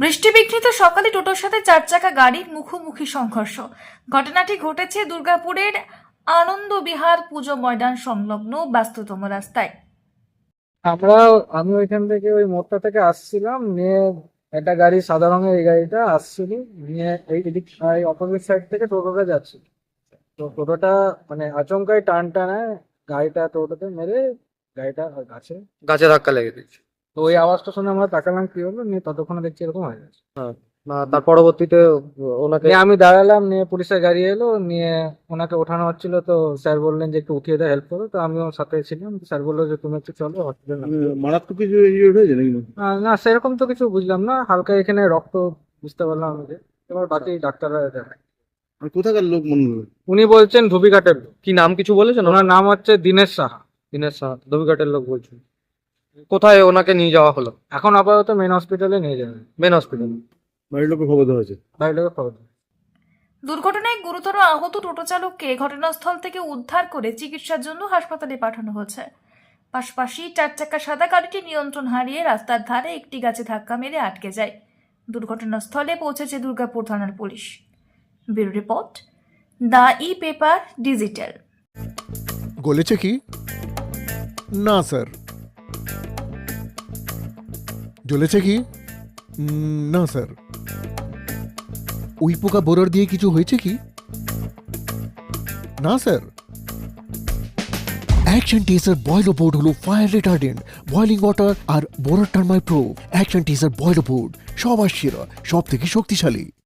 বৃষ্টিবিঘ্নিত সকালে টোটোর সাথে চার চাকা গাড়ির মুখোমুখি সংঘর্ষ। ঘটনাটি ঘটেছে দুর্গাপুরের আনন্দ বিহার পুজো ময়দান সংলগ্ন ব্যস্ততম রাস্তায়। আমরা আমি ওইখান থেকে ওই মোড়টা থেকে আসছিলাম নিয়ে একটা গাড়ি সাদা রঙের এই গাড়িটা আসছিল নিয়ে এই এদিক এই অপোজিট সাইড থেকে টোটোটা যাচ্ছিল তো টোটোটা মানে আচমকাই টান টানায় গাড়িটা টোটোতে মেরে গাড়িটা গাছে গাছে ধাক্কা লেগে দিচ্ছে ওই আওয়াজটা শুনে আমরা তাকালাম কি হলো? নিয়ে ততক্ষণে দেখছি এরকম হয়ে গেছে। তার পরবর্তীতে ওনাকে নিয়ে আমি দাঁড়ালাম নিয়ে পুলিশের গাড়ি এলো নিয়ে ওনাকে ওঠানো হচ্ছিল তো স্যার বললেন যে একটু উঠিয়ে দেয় হেল্প করো। তো আমিও সাথে ছিলাম স্যার বলল যে তুমি একটু চলো হসপিটাল মারাত্মক কিছু ইয়ে হয়েছে নাকি না সেরকম তো কিছু বুঝলাম না হালকা এখানে রক্ত বুঝতে পারলাম আমি যে। এবার বাকি ডাক্তাররা দেখায়। আর কোথাকার লোক মনে হলো উনি বলছেন ধুবিঘাটের লোক। কি নাম কিছু বলেছেন? ওনার নাম হচ্ছে দিনেশ সাহা। দিনের সাহা ধুবিঘাটের লোক বলছেন। কোথায় ওনাকে নিয়ে যাওয়া হলো? এখন আপাতত মেন হসপিটালে নিয়ে যাবে। মেন হসপিটাল বাড়ির লোকের খবর দেওয়া হয়েছে? বাইরে খবর দিন। দুর্ঘটনায় গুরুতর আহত টোটো চালককে ঘটনাস্থল থেকে উদ্ধার করে চিকিৎসার জন্য হাসপাতালে পাঠানো হয়েছে। পাশাপাশি চার চাকা সাদা গাড়িটি নিয়ন্ত্রণ হারিয়ে রাস্তার ধারে একটি গাছে ধাক্কা মেরে আটকে যায়। দুর্ঘটনাস্থলে পৌঁছেছে দুর্গাপুর থানার police. Bureau report the E paper digital. গলেছে কি? না স্যার। জ্বলেছে কি? না, স্যার। ওই পোকা বোরার দিয়ে কিছু হয়েছে কি? না, sir. Action Tesa boil board হলো ফায়ার রিটার্ডেন্ট, বয়লিং ওয়াটার আর borer termite proof action Tesa boil board, সবার সেরা সব থেকে শক্তিশালী।